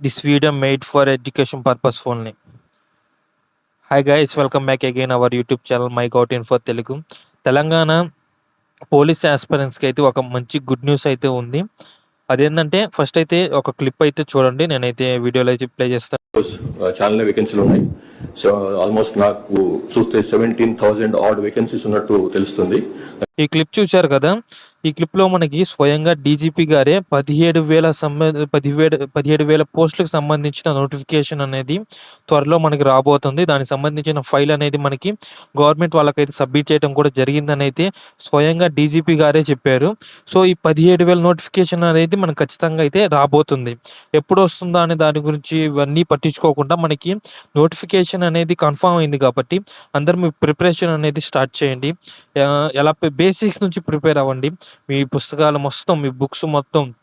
this video made for education purpose only. Hi guys welcome back again our YouTube channel my goat info Telugu Telangana police ఆస్పిరెంట్స్కి అయితే ఒక మంచి good news అయితే ఉంది. అదేంటంటే first అయితే ఒక క్లిప్ అయితే చూడండి. నేనైతే వీడియోలో అయితే ప్లే చేస్తాను ఛానల్ వేకెన్సీలు ఉన్నాయి. సో ఆల్మోస్ట్ నాకు చూస్తే సెవెంటీన్ థౌజండ్ ఆడ్ వేకెన్సీస్ ఉన్నట్టు తెలుస్తుంది. ఈ క్లిప్ చూశారు కదా? ఈ క్లిప్లో మనకి స్వయంగా డీజీపీ గారే పదిహేడు వేల సంబంధ పదిహేడు పదిహేడు వేల పోస్టులకు సంబంధించిన నోటిఫికేషన్ అనేది త్వరలో మనకి రాబోతుంది. దానికి సంబంధించిన ఫైల్ అనేది మనకి గవర్నమెంట్ వాళ్ళకైతే సబ్మిట్ చేయడం కూడా జరిగిందని అయితే స్వయంగా డీజీపీ గారే చెప్పారు. సో ఈ పదిహేడు వేల నోటిఫికేషన్ అనేది మనకు ఖచ్చితంగా అయితే రాబోతుంది. ఎప్పుడు వస్తుందా అనే దాని గురించి ఇవన్నీ పట్టించుకోకుండా మనకి నోటిఫికేషన్ అనేది కన్ఫామ్ అయింది కాబట్టి అందరు మీ ప్రిపరేషన్ అనేది స్టార్ట్ చేయండి. ఎలా బేసిక్స్ నుంచి ప్రిపేర్ అవ్వండి. మీ పుస్తకాలు మొత్తం మీ బుక్స్ మొత్తం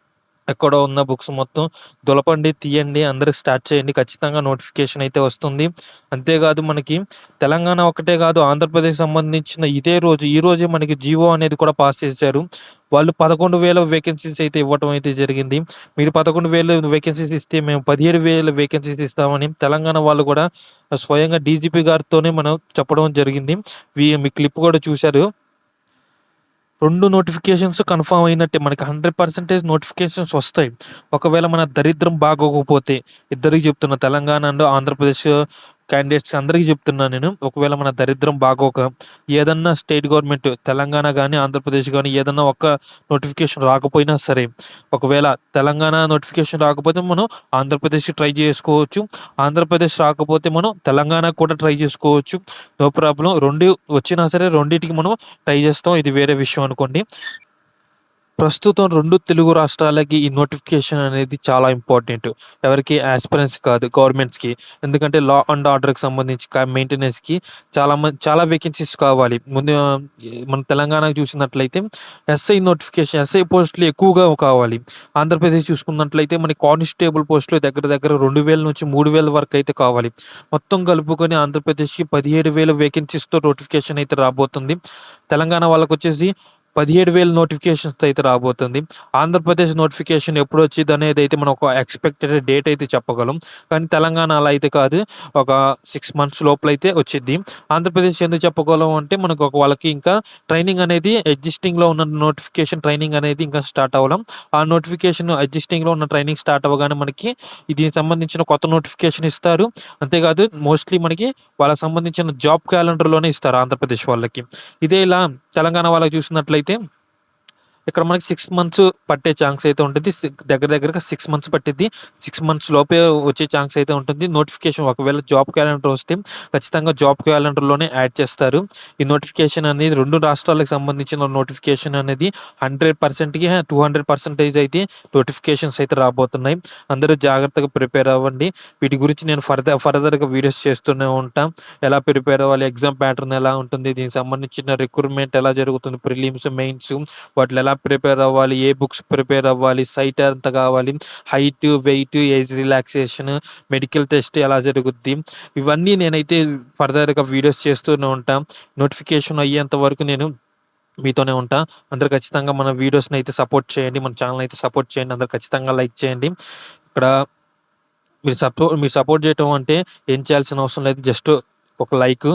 ఎక్కడో ఉన్న బుక్స్ మొత్తం దులపండి తీయండి అందరు స్టార్ట్ చేయండి. ఖచ్చితంగా నోటిఫికేషన్ అయితే వస్తుంది. అంతేకాదు మనకి తెలంగాణ ఒకటే కాదు ఆంధ్రప్రదేశ్ సంబంధించిన ఇదే రోజు ఈ రోజే మనకి జియో అనేది కూడా పాస్ చేశారు. వాళ్ళు పదకొండు వేల వేకెన్సీస్ అయితే ఇవ్వటం అయితే జరిగింది. మీరు పదకొండు వేల వేకెన్సీస్ ఇస్తే మేము పదిహేడు వేల వేకెన్సీస్ ఇస్తామని తెలంగాణ వాళ్ళు కూడా స్వయంగా డీజీపీ గారితోనే మనం చెప్పడం జరిగింది. మీ క్లిప్ కూడా చూశారు. రెండు నోటిఫికేషన్స్ కన్ఫర్మ్ అయినట్టే. మనకి హండ్రెడ్ పర్సెంటేజ్ నోటిఫికేషన్స్ వస్తాయి. ఒకవేళ మన దరిద్రం బాగోకపోతే ఇద్దరికి చెప్తున్న తెలంగాణ అండ్ ఆంధ్రప్రదేశ్ క్యాండిడేట్స్ అందరికీ చెప్తున్నాను నేను. ఒకవేళ మన దరిద్రం బాగోక ఏదన్నా స్టేట్ గవర్నమెంట్ తెలంగాణ కానీ ఆంధ్రప్రదేశ్ కానీ ఏదన్నా ఒక్క నోటిఫికేషన్ రాకపోయినా సరే ఒకవేళ తెలంగాణ నోటిఫికేషన్ రాకపోతే మనం ఆంధ్రప్రదేశ్ ట్రై చేసుకోవచ్చు. ఆంధ్రప్రదేశ్ రాకపోతే మనం తెలంగాణ కూడా ట్రై చేసుకోవచ్చు. నో ప్రాబ్లం రెండు వచ్చినా సరే రెండింటికి మనం ట్రై చేస్తాం. ఇది వేరే విషయం అనుకోండి. ప్రస్తుతం రెండు తెలుగు రాష్ట్రాలకి ఈ నోటిఫికేషన్ అనేది చాలా ఇంపార్టెంట్ ఎవరికి ఆస్పిరెన్స్ కాదు గవర్నమెంట్స్కి ఎందుకంటే లా అండ్ ఆర్డర్కి సంబంధించి మెయింటెనెన్స్కి చాలా మంది చాలా వేకెన్సీస్ కావాలి. ముందు మన తెలంగాణకు చూసినట్లయితే ఎస్ఐ నోటిఫికేషన్ ఎస్ఐ పోస్టులు ఎక్కువగా కావాలి. ఆంధ్రప్రదేశ్ చూసుకున్నట్లయితే మన కానిస్టేబుల్ పోస్టులు దగ్గర దగ్గర రెండు వేల నుంచి మూడు వేల వరకు అయితే కావాలి. మొత్తం కలుపుకొని ఆంధ్రప్రదేశ్కి పదిహేడు వేల వేకెన్సీస్తో నోటిఫికేషన్ అయితే రాబోతుంది. తెలంగాణ వాళ్ళకి వచ్చేసి పదిహేడు వేల నోటిఫికేషన్స్ అయితే రాబోతుంది. ఆంధ్రప్రదేశ్ నోటిఫికేషన్ ఎప్పుడు వచ్చింది అనేది అయితే మనం ఒక ఎక్స్పెక్టెడ్ డేట్ అయితే చెప్పగలం. కానీ తెలంగాణ అలా అయితే కాదు ఒక సిక్స్ మంత్స్ లోపల అయితే వచ్చింది. ఆంధ్రప్రదేశ్ ఎందుకు చెప్పగలం అంటే మనకు ఒక వాళ్ళకి ఇంకా ట్రైనింగ్ అనేది ఎగ్జిస్టింగ్లో ఉన్న నోటిఫికేషన్ ట్రైనింగ్ అనేది ఇంకా స్టార్ట్ అవ్వడం. ఆ నోటిఫికేషన్ ఎగ్జిస్టింగ్లో ఉన్న ట్రైనింగ్ స్టార్ట్ అవ్వగానే మనకి దీనికి సంబంధించిన కొత్త నోటిఫికేషన్ ఇస్తారు. అంతేకాదు మోస్ట్లీ మనకి వాళ్ళకి సంబంధించిన జాబ్ క్యాలెండర్లోనే ఇస్తారు ఆంధ్రప్రదేశ్ వాళ్ళకి. ఇదే ఇలా తెలంగాణ వాళ్ళకి చూసినట్లయితే అయితే ఇక్కడ మనకి సిక్స్ మంత్స్ పట్టే ఛాన్స్ అయితే ఉంటుంది. దగ్గర దగ్గరగా సిక్స్ మంత్స్ పట్టిద్ది. సిక్స్ మంత్స్ లోపే వచ్చే ఛాన్స్ అయితే ఉంటుంది. నోటిఫికేషన్ ఒకవేళ జాబ్ క్యాలెండర్ వస్తే ఖచ్చితంగా జాబ్ క్యాలెండర్లోనే యాడ్ చేస్తారు. ఈ నోటిఫికేషన్ అనేది రెండు రాష్ట్రాలకు సంబంధించిన నోటిఫికేషన్ అనేది హండ్రెడ్ పర్సెంట్కి టూ హండ్రెడ్ పర్సెంటేజ్ అయితే నోటిఫికేషన్స్ అయితే రాబోతున్నాయి. అందరూ జాగ్రత్తగా ప్రిపేర్ అవ్వండి. వీటి గురించి నేను ఫర్దర్ ఫర్దర్గా వీడియోస్ చేస్తూనే ఉంటాం. ఎలా ప్రిపేర్ అవ్వాలి ఎగ్జామ్ ప్యాటర్న్ ఎలా ఉంటుంది దీనికి సంబంధించిన రిక్రూట్మెంట్ ఎలా జరుగుతుంది ప్రిలిమ్స్ మెయిన్స్ వాటిలో ఎలా ప్రిపేర్ అవ్వాలి ఏ బుక్స్ ప్రిపేర్ అవ్వాలి సైట్ ఎంత కావాలి height weight age relaxation medical test ఎలా జరుగుద్ది? ఇవన్నీ నేనైతే ఫర్దర్గా వీడియోస్ చేస్తూనే ఉంటాను నోటిఫికేషన్ అయ్యేంత వరకు నేను మీతోనే ఉంటా. అందరు ఖచ్చితంగా మన వీడియోస్ని అయితే సపోర్ట్ చేయండి మన ఛానల్ అయితే సపోర్ట్ చేయండి అందరు ఖచ్చితంగా లైక్ చేయండి. ఇక్కడ మీరు సపోర్ట్ మీరు సపోర్ట్ చేయటం అంటే ఏం చేయాల్సిన అవసరం లేదు జస్ట్ ఒక లైక్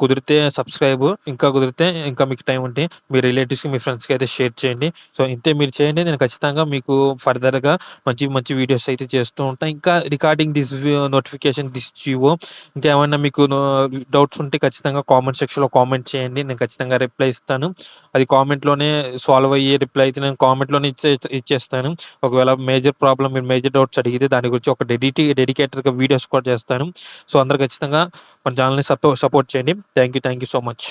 కుదిరితే సబ్స్క్రైబ్ ఇంకా కుదిరితే ఇంకా మీకు టైం ఉంటే మీ రిలేటివ్స్కి మీ ఫ్రెండ్స్కి అయితే షేర్ చేయండి. సో ఇంతే మీరు చేయండి. నేను ఖచ్చితంగా మీకు ఫర్దర్గా మంచి మంచి వీడియోస్ అయితే చేస్తూ ఉంటాను ఇంకా recording this notification this GO ఇంకా ఏమైనా మీకు డౌట్స్ ఉంటే ఖచ్చితంగా కామెంట్ సెక్షన్లో కామెంట్ చేయండి. నేను ఖచ్చితంగా రిప్లై ఇస్తాను. అది కామెంట్లోనే సాల్వ్ అయ్యే రిప్లై అయితే నేను కామెంట్లోనే ఇచ్చే ఇచ్చేస్తాను. ఒకవేళ మేజర్ ప్రాబ్లం మీరు మేజర్ డౌట్స్ అడిగితే దాని గురించి ఒక డెడిటీ డెడికేటెడ్గా వీడియోస్ కూడా చేస్తాను. సో అందరు ఖచ్చితంగా మన ఛానల్ని సపో సపోర్ట్ చేయండి. Thank you thank you so much